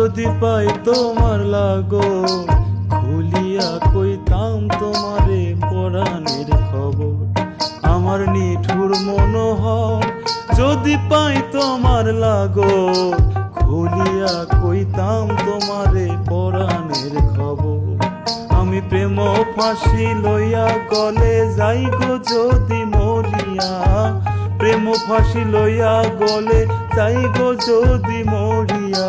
যদি পাই তোমার লাগো খুলিয়া কইতাম তোমারে পরাণের খবর। আমার নিঠুর মনোহর, যদি পাই তোমার লাগো খুলিয়া কইতাম তোমারে পরাণের খবর। আমি প্রেম ফাঁসি লইয়া গলে যাই গো যদি মরিয়া। প্রেম ফাঁসি লইয়া গলে যাই গো যদি মরিয়া।